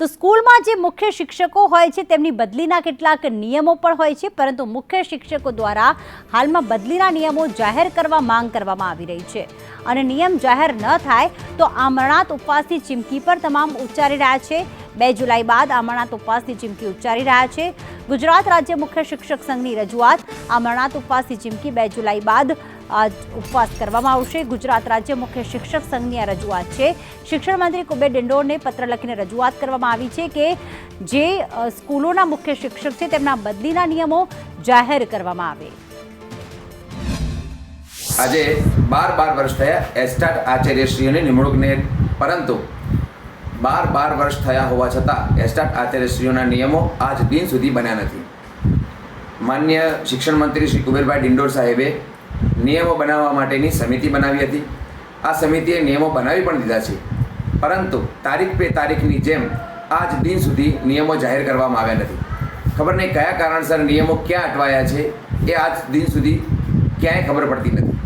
તો સ્કૂલમાં જે મુખ્ય શિક્ષકો હોય છે, તેમની બદલીના કેટલાક નિયમો પણ હોય છે, પરંતુ મુખ્ય શિક્ષકો દ્વારા હાલમાં બદલીના નિયમો જાહેર કરવા માંગ કરવામાં આવી રહી છે. અને નિયમ જાહેર ન થાય તો આમરણાત ઉપવાસની ચીમકી પર તમામ ઉચ્ચારી રહ્યા છે. બે જુલાઈ બાદ અમરનાથ ઉપવાસની ચીમકી ઉચ્ચારી રહ્યા છે. ગુજરાત રાજ્ય મુખ્ય શિક્ષક સંઘની રજૂઆત અમરનાથ ઉપવાસની ચીમકી બે જુલાઈ બાદ ઉપવાસ કરવામાં આવશે. ગુજરાત રાજ્ય મુખ્ય શિક્ષક સંઘની આ રજૂઆત છે. શિક્ષણ મંત્રી કુબેર ડિંડોરને પત્ર લખીને રજૂઆત કરવામાં આવી છે કે જે સ્કૂલોના મુખ્ય શિક્ષક છે તેમના બદલીના નિયમો જાહેર કરવામાં આવે. આજે બાર બાર વર્ષ થયા એસ્ટાટ આચાર્યશ્રીઓની નિમણૂકને પરંતુ બાર બાર વર્ષ થયા હોવા છતાં એસ્ટાટ આચાર્યશ્રીઓના નિયમો આજ દિન સુધી બન્યા નથી. માન્ય શિક્ષણ મંત્રી શ્રી કુબેરભાઈ ડિંડોર સાહેબે નિયમો બનાવવા માટેની સમિતિ બનાવી હતી. આ સમિતિએ નિયમો બનાવી પણ દીધા છે. પરંતુ તારીખ પે તારીખની જેમ આજ દિન સુધી નિયમો જાહેર કરવામાં આવ્યા નથી. ખબર નહીં કયા કારણસર નિયમો ક્યાં અટવાયા છે એ આજ દિન સુધી ક્યાંય ખબર પડતી નથી.